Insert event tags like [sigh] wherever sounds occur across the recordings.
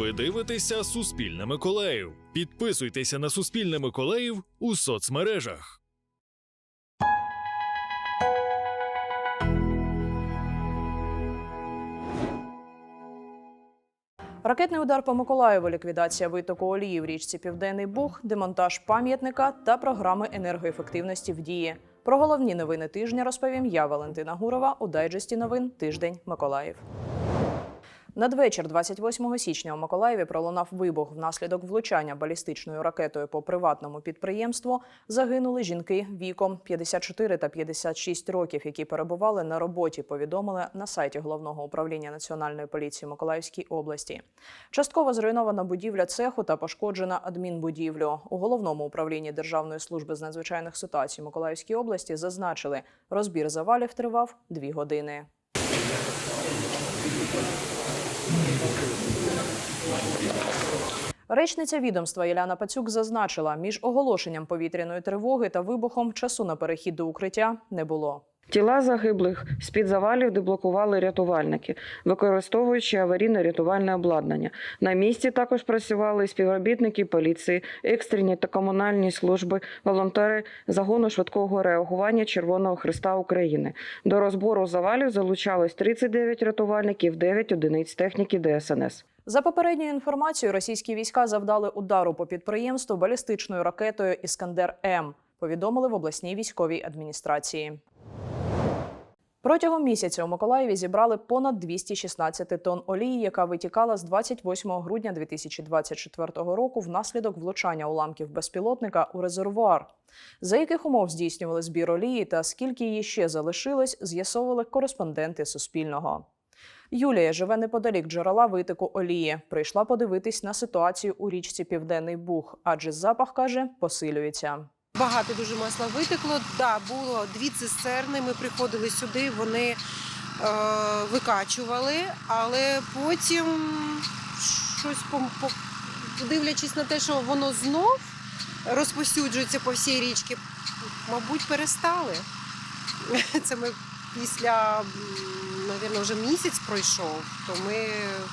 Ви дивитеся Суспільне Миколаїв. Підписуйтеся на Суспільне Миколаїв у соцмережах. Ракетний удар по Миколаєву, ліквідація витоку олії в річці Південний Буг, демонтаж пам'ятника та програми енергоефективності в дії. Про головні новини тижня розповім я, Валентина Гурова, у дайджесті новин Тиждень Миколаїв. Надвечір 28 січня у Миколаєві пролунав вибух. Внаслідок влучання балістичною ракетою по приватному підприємству загинули жінки віком 54 та 56 років, які перебували на роботі. Повідомили на сайті головного управління національної поліції Миколаївській області. Частково зруйнована будівля цеху та пошкоджена адмінбудівлю. У головному управлінні Державної служби з надзвичайних ситуацій Миколаївській області зазначили, розбір завалів тривав дві години. Речниця відомства Іляна Пацюк зазначила, між оголошенням повітряної тривоги та вибухом часу на перехід до укриття не було. Тіла загиблих з-під завалів деблокували рятувальники, використовуючи аварійно-рятувальне обладнання. На місці також працювали співробітники поліції, екстрені та комунальні служби, волонтери загону швидкого реагування Червоного Христа України. До розбору завалів залучалось 39 рятувальників, 9 одиниць техніки ДСНС. За попередньою інформацією, російські війська завдали удару по підприємству балістичною ракетою Іскандер М. Повідомили в обласній військовій адміністрації. Протягом місяця у Миколаєві зібрали понад 216 тонн олії, яка витікала з 28 грудня 2024 року внаслідок влучання уламків безпілотника у резервуар. За яких умов здійснювали збір олії та скільки її ще залишилось, з'ясовували кореспонденти Суспільного. Юлія живе неподалік джерела витоку олії. Прийшла подивитись на ситуацію у річці Південний Буг, адже запах каже посилюється. Багато дуже масла витекло. Да, було дві цистерни. Ми приходили сюди, вони е, викачували, але потім щось по, дивлячись на те, що воно знов розповсюджується по всій річці, мабуть, перестали. [laughs] Це ми після, м, навірно, вже місяць пройшов, то ми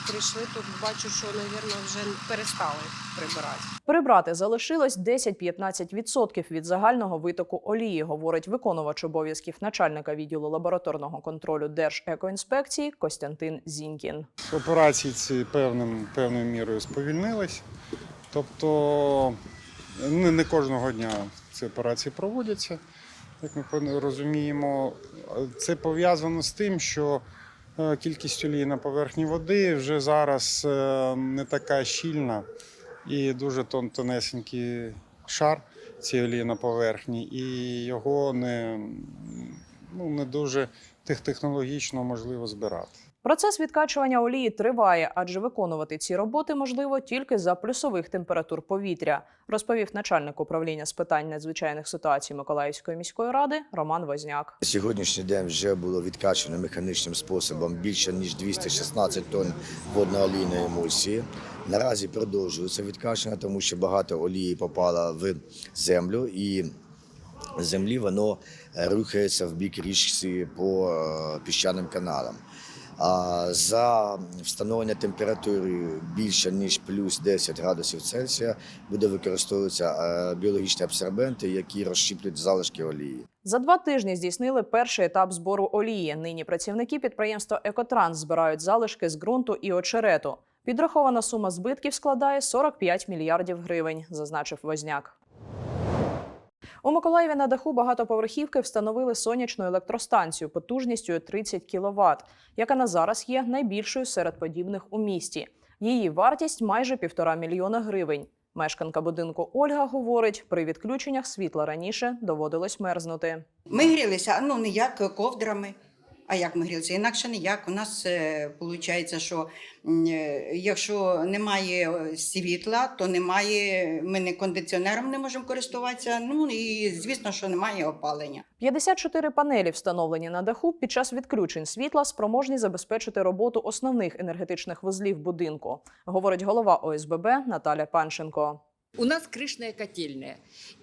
прийшли тут, бачу, що, навірно, вже перестали прибирати. Прибрати залишилось 10-15% від загального витоку олії, говорить виконувач обов'язків начальника відділу лабораторного контролю Держекоінспекції Костянтин Зінькін. Операції ці певним, певною мірою сповільнились. Тобто не, не кожного дня ці операції проводяться, як ми розуміємо. Це пов'язано з тим, що е, кількість олії на поверхні води вже зараз е, не така щільна і дуже тон, тонесенький шар цієї олії на поверхні, і його не, ну, не дуже технологічно можливо збирати. Процес відкачування олії триває, адже виконувати ці роботи можливо тільки за плюсових температур повітря, розповів начальник управління з питань надзвичайних ситуацій Миколаївської міської ради Роман Возняк. Сьогоднішній день вже було відкачано механічним способом більше ніж 216 тонн водно-олійної емульсії. Наразі продовжується відкачення, тому що багато олії попало в землю і землі воно е, рухається в бік річці по е, піщаним каналам. А за встановлення температури більше ніж плюс 10 градусів Цельсія буде використовуватися е, біологічні абсорбенти, які розщіплюють залишки олії. За два тижні здійснили перший етап збору олії. Нині працівники підприємства Екотранс збирають залишки з ґрунту і очерету. Підрахована сума збитків складає 45 мільярдів гривень, зазначив Возняк. У Миколаєві на даху багатоповерхівки встановили сонячну електростанцію потужністю 30 кВт, яка на зараз є найбільшою серед подібних у місті. Її вартість майже півтора мільйона гривень. Мешканка будинку Ольга говорить, при відключеннях світла раніше доводилось мерзнути. Ми грілися, ну ніяк ковдрами. А як ми грілися? Інакше ніяк. У нас виходить, що е, якщо немає е, світла, то немає. Ми не кондиціонером не можемо користуватися. Ну і звісно, що немає опалення. 54 панелі, встановлені на даху під час відключень світла, спроможні забезпечити роботу основних енергетичних вузлів будинку, говорить голова ОСББ Наталя Панченко. У нас крышная котельная.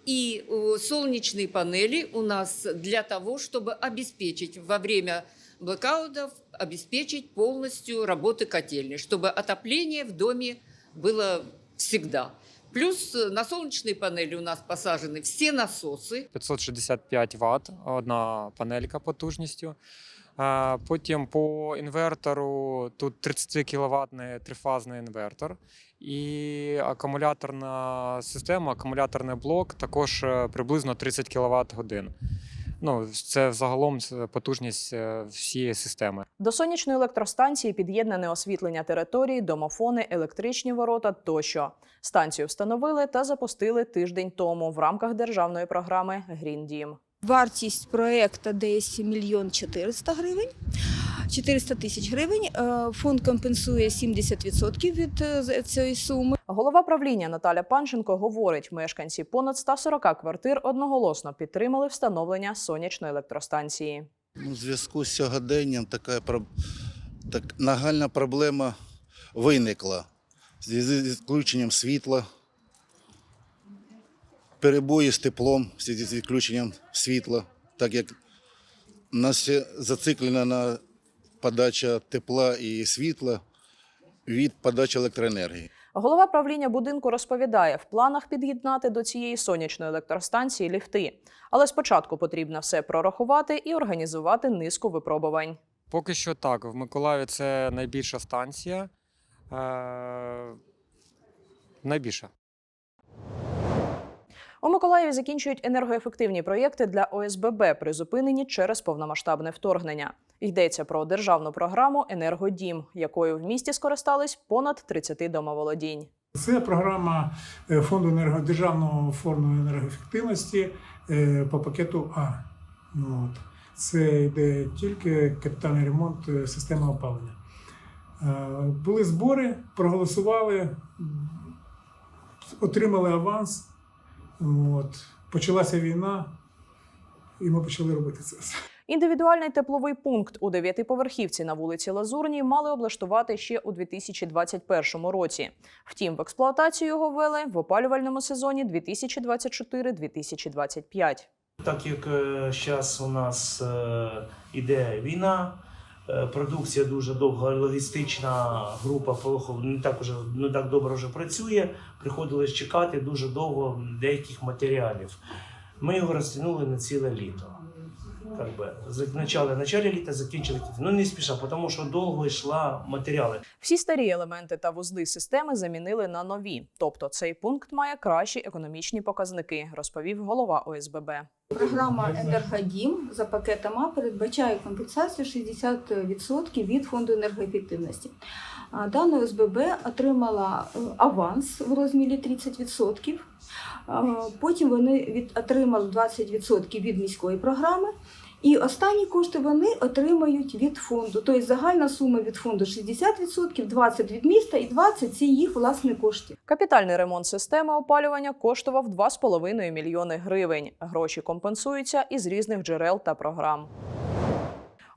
И э, солнечные панели у нас для того, чтобы обеспечить во время блэкаутов, обеспечить полностью работы котельной, чтобы отопление в доме было всегда. Плюс э, на солнечные панели у нас посажены все насосы. 565 Вт, одна панелька потужністю. Потім по інвертору тут 30 кВт трифазний інвертор. І акумуляторна система, акумуляторний блок також е, приблизно 30 кВт годин. Ну, це загалом потужність е, всієї системи. До сонячної електростанції під'єднане освітлення території, домофони, електричні ворота тощо. Станцію встановили та запустили тиждень тому в рамках державної програми Грін Дім. Вартість проекту десь мільйон 400 гривень. 400 тисяч гривень. Е, Фонд компенсує 70% від е, цієї суми. Голова правління Наталя Панченко говорить, мешканці понад 140 квартир одноголосно підтримали встановлення сонячної електростанції. Ну, у зв'язку з сьогоденням така так, нагальна проблема виникла зв'язку з відключенням світла, перебої з теплом з відключенням світла, так як у нас все зациклено на подача тепла і світла від подачі електроенергії. Голова правління будинку розповідає, в планах під'єднати до цієї сонячної електростанції ліфти. Але спочатку потрібно все прорахувати і організувати низку випробувань. Поки що так. В Миколаєві це найбільша станція. Е, найбільша. У Миколаєві закінчують енергоефективні проєкти для ОСББ, призупинені через повномасштабне вторгнення. Йдеться про державну програму Енергодім, якою в місті скористались понад 30 домоволодінь. Це програма е, фонду енерго... державного фонду енергоефективності е, по пакету А. Ну, От. Це йде тільки капітальний ремонт е, системи опалення. Були збори, проголосували, отримали аванс. От. Почалася війна, і ми почали робити це. все. Індивідуальний тепловий пункт у дев'ятиповерхівці на вулиці Лазурній мали облаштувати ще у 2021 році. Втім, в експлуатацію його ввели в опалювальному сезоні 2024-2025. Так як зараз у нас е, іде війна, е, продукція дуже довго, логістична група Полохов не так уже не так добре вже працює. Приходилось чекати дуже довго деяких матеріалів. Ми його розтягнули на ціле літо. Как би, в началі літа, закінчили. Ну не спіша, тому що довго йшла матеріали. Всі старі елементи та вузли системи замінили на нові. Тобто цей пункт має кращі економічні показники, розповів голова ОСББ. Програма Енергодім за пакетом А передбачає компенсацію 60% від фонду енергоефективності. Дана ОСББ отримала е, аванс в розмірі 30%. Потім вони отримали 20% від міської програми. І останні кошти вони отримають від фонду. Тобто загальна сума від фонду 60%, 20% від міста і 20% – це їх власні кошти. Капітальний ремонт системи опалювання коштував 2,5 мільйони гривень. Гроші компенсуються із різних джерел та програм.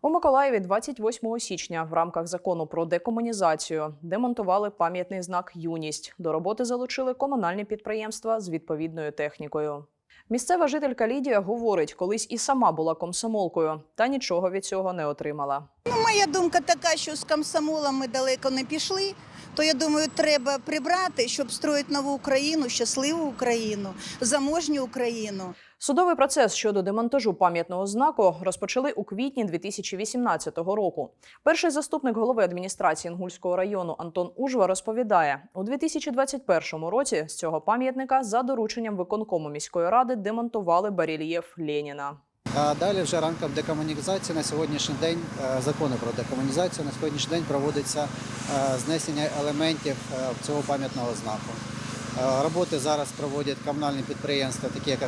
У Миколаєві 28 січня в рамках закону про декомунізацію демонтували пам'ятний знак Юність. До роботи залучили комунальні підприємства з відповідною технікою. Місцева жителька Лідія говорить, колись і сама була комсомолкою, та нічого від цього не отримала. Моя думка така, що з комсомолом ми далеко не пішли. То я думаю, треба прибрати, щоб строїти нову Україну, щасливу Україну, заможню Україну. Судовий процес щодо демонтажу пам'ятного знаку розпочали у квітні 2018 року. Перший заступник голови адміністрації Інгульського району Антон Ужва розповідає, у 2021 році з цього пам'ятника за дорученням виконкому міської ради демонтували барельєф Леніна. А далі вже рамком декомунізації на сьогоднішній день е, закону про декомунізацію на сьогоднішній день проводиться е, знесення елементів е, цього пам'ятного знаку. Е, Роботи зараз проводять комунальні підприємства, такі як е,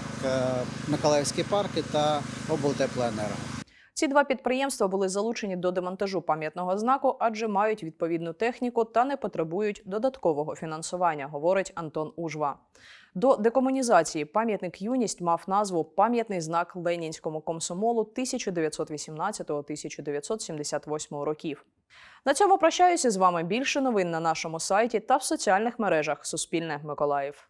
Миколаївські парки та облтеплоенерго. Ці два підприємства були залучені до демонтажу пам'ятного знаку, адже мають відповідну техніку та не потребують додаткового фінансування, говорить Антон Ужва. До декомунізації пам'ятник Юність мав назву Пам'ятний знак Ленінському комсомолу 1998-1978 років. На цьому прощаюся з вами. Більше новин на нашому сайті та в соціальних мережах Суспільне Миколаїв.